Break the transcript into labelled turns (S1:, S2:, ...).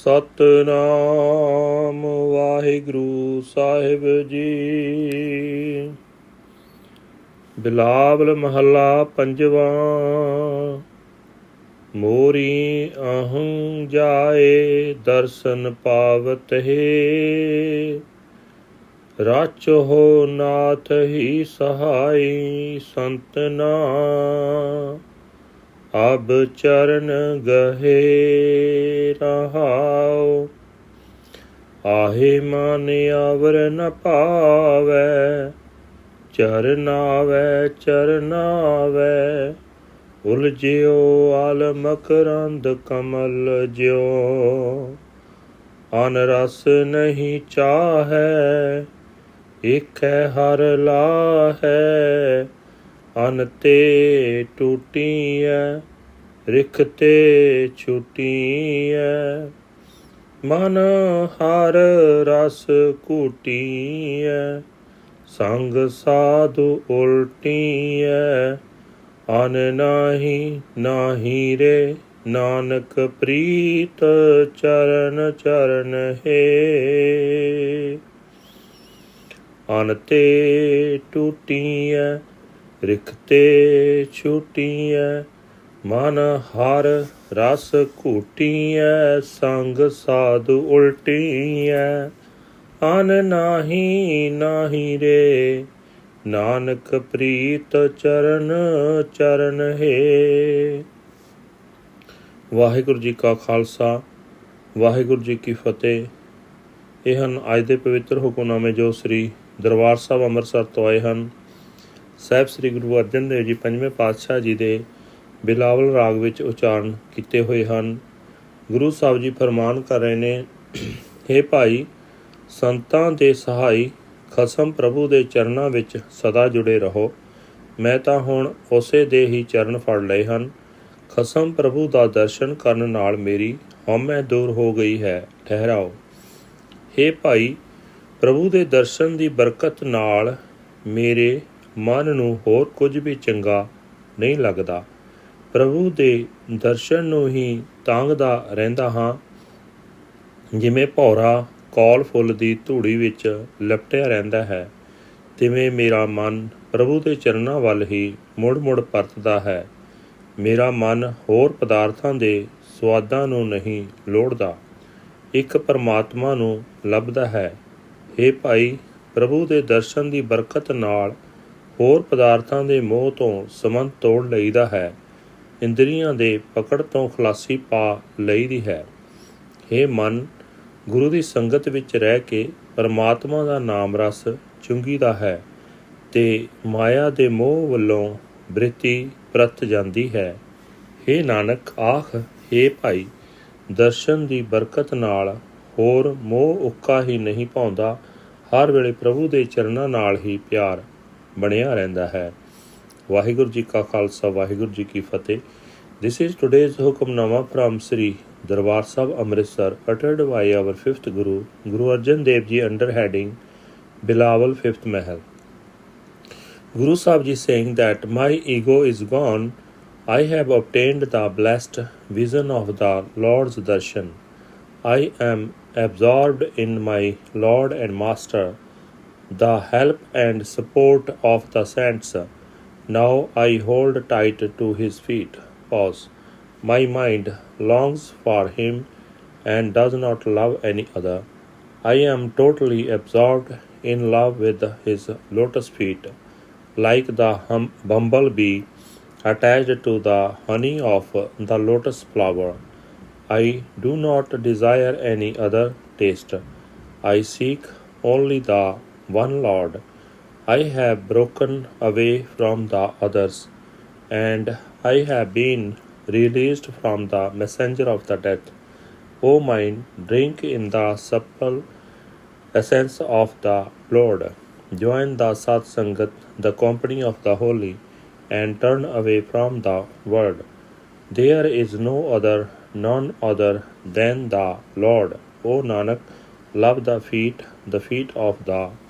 S1: ਸਤਨਾਮ ਵਾਹਿਗੁਰੂ ਸਾਹਿਬ ਜੀ। ਬਿਲਾਵਲ ਮਹੱਲਾ ਪੰਜਵਾਂ, ਮੋਰੀ ਅਹੰ ਜਾਏ ਦਰਸ਼ਨ ਪਾਵਤ ਹੈ। ਹੋ ਨਾਥ ਹੀ ਸਹਾਈ ਸੰਤਨਾ ਅਬ ਚਰਨ ਗਹੇ ਰਹਾਉ, ਆਹੇ ਮਨ ਆਵਰ ਨ ਪਾਵੈ ਚਰਨਾਵੈ ਚਰਨਾਵੈ ਉਲਝਿਓ ਆਲ ਮਕਰੰਦ ਕਮਲ ਜਿਉ ਅਨ ਰਸ ਨਹੀਂ ਚਾਹੈ ਇਕੈ ਹਰ ਲਾਹੈ ਅਨ ਤੇ ਟੂਟੀਐ, ਰਿਖ ਤੇ ਛੁਟੀਐ। ਮਨ ਹਰ ਰਸ ਕੂਟੀਐ ਸੰਗ ਸਾਧੂ ਉਲਟੀਐ। ਅਨ ਨਾਹੀ ਨਾਹੀ ਰੇ, ਨਾਨਕ ਪ੍ਰੀਤ ਚਰਨ ਚਰਨ ਹੈ। ਅਨ ਤੇ ਟੂਟੀਐ ਰਿਖਤੇ ਛੁਟੀਐ, ਮਨ ਹਰ ਰਸ ਘੂਟੀਐ, ਸੰਗ ਸਾਧੂ ਉਲਟੀਐ। ਅਨ ਨਾਹੀ ਨਾਹੀ ਰੇ, ਨਾਨਕ ਪ੍ਰੀਤ ਚਰਨ ਚਰਨ ਹੈ। ਵਾਹਿਗੁਰੂ ਜੀ ਕਾ ਖਾਲਸਾ, ਵਾਹਿਗੁਰੂ ਜੀ ਕੀ ਫਤਿਹ। ਇਹ ਹਨ ਅੱਜ ਦੇ ਪਵਿੱਤਰ ਹੁਕਮਨਾਮੇ ਜੋ ਸ੍ਰੀ ਦਰਬਾਰ ਸਾਹਿਬ ਅੰਮ੍ਰਿਤਸਰ ਤੋਂ ਆਏ ਹਨ। ਸਾਹਿਬ ਸ੍ਰੀ ਗੁਰੂ ਅਰਜਨ ਦੇਵ ਜੀ ਪੰਜਵੇਂ ਪਾਤਸ਼ਾਹ ਜੀ ਦੇ ਬਿਲਾਵਲ ਰਾਗ ਵਿੱਚ ਉਚਾਰਨ ਕੀਤੇ ਹੋਏ ਹਨ। ਗੁਰੂ ਸਾਹਿਬ ਜੀ ਫਰਮਾਨ ਕਰ ਰਹੇ ਨੇ हे ਭਾਈ, ਸੰਤਾਂ ਦੇ ਸਹਾਈ ਖਸਮ ਪ੍ਰਭੂ ਦੇ ਚਰਨਾਂ ਵਿੱਚ ਸਦਾ ਜੁੜੇ ਰਹੋ। ਮੈਂ ਤਾਂ ਹੁਣ ਉਸੇ ਦੇ ਹੀ ਚਰਨ ਫੜ ਲਏ ਹਨ। ਖਸਮ ਪ੍ਰਭੂ ਦਾ ਦਰਸ਼ਨ ਕਰਨ ਨਾਲ ਮੇਰੀ ਹਉਮੈ ਦੂਰ ਹੋ ਗਈ ਹੈ, ਠਹਿਰਾਓ। हे ਭਾਈ, ਪ੍ਰਭੂ ਦੇ ਦਰਸ਼ਨ ਦੀ ਬਰਕਤ ਨਾਲ ਮੇਰੇ ਮਨ ਨੂੰ ਹੋਰ ਕੁਝ ਵੀ ਚੰਗਾ ਨਹੀਂ ਲੱਗਦਾ। ਪ੍ਰਭੂ ਦੇ ਦਰਸ਼ਨ ਨੂੰ ਹੀ ਤਾਂਗਦਾ ਰਹਿੰਦਾ ਹਾਂ। ਜਿਵੇਂ ਭੌਰਾ ਕੌਲ ਫੁੱਲ ਦੀ ਧੂੜੀ ਵਿੱਚ ਲਪਟਿਆ ਰਹਿੰਦਾ ਹੈ, ਤਿਵੇਂ ਮੇਰਾ ਮਨ ਪ੍ਰਭੂ ਦੇ ਚਰਨਾਂ ਵੱਲ ਹੀ ਮੁੜ-ਮੁੜ ਪਰਤਦਾ ਹੈ। ਮੇਰਾ ਮਨ ਹੋਰ ਪਦਾਰਥਾਂ ਦੇ ਸਵਾਦਾਂ ਨੂੰ ਨਹੀਂ ਲੋੜਦਾ। ਇੱਕ ਪਰਮਾਤਮਾ ਨੂੰ ਲੱਭਦਾ ਹੈ। हे ਭਾਈ, ਪ੍ਰਭੂ ਦੇ ਦਰਸ਼ਨ ਦੀ ਬਰਕਤ ਨਾਲ ਹੋਰ ਪਦਾਰਥਾਂ ਦੇ ਮੋਹ ਤੋਂ ਸੰਬੰਧ ਤੋੜ ਲਈਦਾ ਹੈ ਇੰਦਰੀਆਂ ਦੇ ਪਕੜ ਤੋਂ ਖਲਾਸੀ ਪਾ ਲਈਦੀ ਹੈ हे ਮਨ ਗੁਰੂ ਦੀ ਸੰਗਤ ਵਿੱਚ ਰਹਿ ਕੇ ਪਰਮਾਤਮਾ ਦਾ ਨਾਮ ਰਸ ਚੁੰਗੀਦਾ ਹੈ ਤੇ ਮਾਇਆ ਦੇ ਮੋਹ ਵੱਲੋਂ ਬ੍ਰਿਤੀ ਪ੍ਰਤ ਜਾਂਦੀ ਹੈ हे ਨਾਨਕ ਆਖ हे ਭਾਈ ਦਰਸ਼ਨ ਦੀ ਬਰਕਤ ਨਾਲ ਹੋਰ ਮੋਹ ਉੱਕਾ ਹੀ ਨਹੀਂ ਪਾਉਂਦਾ ਹਰ ਵੇਲੇ ਪ੍ਰਭੂ ਦੇ ਚਰਨਾਂ ਨਾਲ ਹੀ ਪਿਆਰ ਬਣਿਆ ਰਹਿੰਦਾ ਹੈ ਵਾਹਿਗੁਰੂ ਜੀ ਕਾ ਖਾਲਸਾ ਵਾਹਿਗੁਰੂ ਜੀ ਕੀ ਫਤਿਹ This is today's Hukamnama from Sri Darbar Sahib Amritsar uttered by our fifth Guru, Guru Arjan Dev Ji under heading Bilawal Fifth Mahal. Guru Sahib Ji saying that my ego is gone, I have obtained the blessed vision of the Lord's darshan. I am absorbed in my Lord and Master, the help and support of the saints. Now I hold tight to his feet. Pause. My mind longs for him and does not love any other. I am totally absorbed in love with his lotus feet, like the hum- bumblebee attached to the honey of the lotus flower. I do not desire any other taste. I seek only the one Lord. I have broken away from the others, and I have been released from the messenger of the death. O mine, drink in the supple essence of the Lord. Join the Sat Sangat, the company of the holy, and turn away from the world. There is no other, none other than the Lord. O Nanak, love the feet, the feet of the